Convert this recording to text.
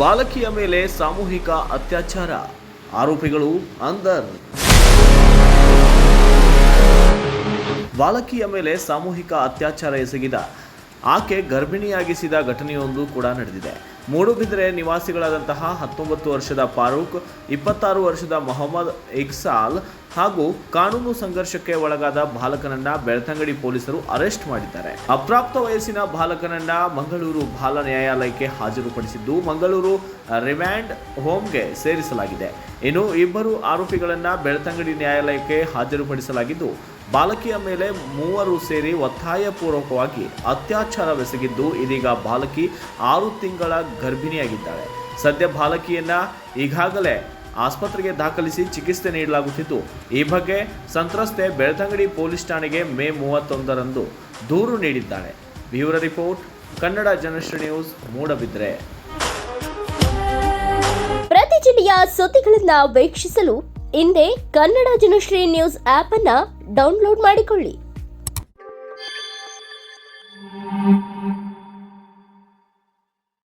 ಬಾಲಕಿಯ ಮೇಲೆ ಸಾಮೂಹಿಕ ಅತ್ಯಾಚಾರ. ಆರೋಪಿಗಳು ಅಂದರ್ ಬಾಲಕಿಯ ಮೇಲೆ ಸಾಮೂಹಿಕ ಅತ್ಯಾಚಾರ ಎಸಗಿದ. ಆಕೆ ಗರ್ಭಿಣಿಯಾಗಿಸಿದ ಘಟನೆಯೊಂದು ಕೂಡ ನಡೆದಿದೆ. ಮೂಡುಬಿದಿರೆ ನಿವಾಸಿಗಳಾದಂತಹ ಹತ್ತೊಂಬತ್ತು ವರ್ಷದ ಫಾರೂಕ್, ಇಪ್ಪತ್ತಾರು ವರ್ಷದ ಮೊಹಮ್ಮದ್ ಇಕ್ಸಾಲ್ ಹಾಗೂ ಕಾನೂನು ಸಂಘರ್ಷಕ್ಕೆ ಒಳಗಾದ ಬಾಲಕನನ್ನ ಬೆಳ್ತಂಗಡಿ ಪೊಲೀಸರು ಅರೆಸ್ಟ್ ಮಾಡಿದ್ದಾರೆ. ಅಪ್ರಾಪ್ತ ವಯಸ್ಸಿನ ಬಾಲಕನನ್ನ ಮಂಗಳೂರು ಬಾಲ ನ್ಯಾಯಾಲಯಕ್ಕೆ ಹಾಜರುಪಡಿಸಿದ್ದು, ಮಂಗಳೂರು ರಿಮ್ಯಾಂಡ್ ಹೋಮ್ಗೆ ಸೇರಿಸಲಾಗಿದೆ. ಇನ್ನು ಇಬ್ಬರು ಆರೋಪಿಗಳನ್ನ ಬೆಳ್ತಂಗಡಿ ನ್ಯಾಯಾಲಯಕ್ಕೆ ಹಾಜರುಪಡಿಸಲಾಗಿದ್ದು, ಬಾಲಕಿಯ ಮೇಲೆ ಮೂವರು ಸೇರಿ ಒತ್ತಾಯಪೂರ್ವಕವಾಗಿ ಅತ್ಯಾಚಾರವೆಸಗಿದ್ದು ಇದೀಗ ಬಾಲಕಿ ಆರು ತಿಂಗಳ ಗರ್ಭಿಣಿಯಾಗಿದ್ದಾಳೆ. ಸದ್ಯ ಬಾಲಕಿಯನ್ನ ಈಗಾಗಲೇ ಆಸ್ಪತ್ರೆಗೆ ದಾಖಲಿಸಿ ಚಿಕಿತ್ಸೆ ನೀಡಲಾಗುತ್ತಿದ್ದು ಈ ಬಗ್ಗೆ ಸಂತ್ರಸ್ತೆ ಬೆಳ್ತಂಗಡಿ ಪೊಲೀಸ್ ಠಾಣೆಗೆ ಮೇ ಮೂವತ್ತೊಂದರಂದು ದೂರು ನೀಡಿದ್ದಾಳೆ. Bureau report, Kannada Janashree news, Moodbidri. ಪ್ರತಿ ಜಿಲ್ಲೆಯ ಸುದ್ದಿಗಳನ್ನ ವೀಕ್ಷಿಸಲು ಹಿಂದೆ ಕನ್ನಡ ಜನಶ್ರೀ ನ್ಯೂಸ್ ಆಪ್ ಅನ್ನ ಡೌನ್ಲೋಡ್ ಮಾಡಿಕೊಳ್ಳಿ.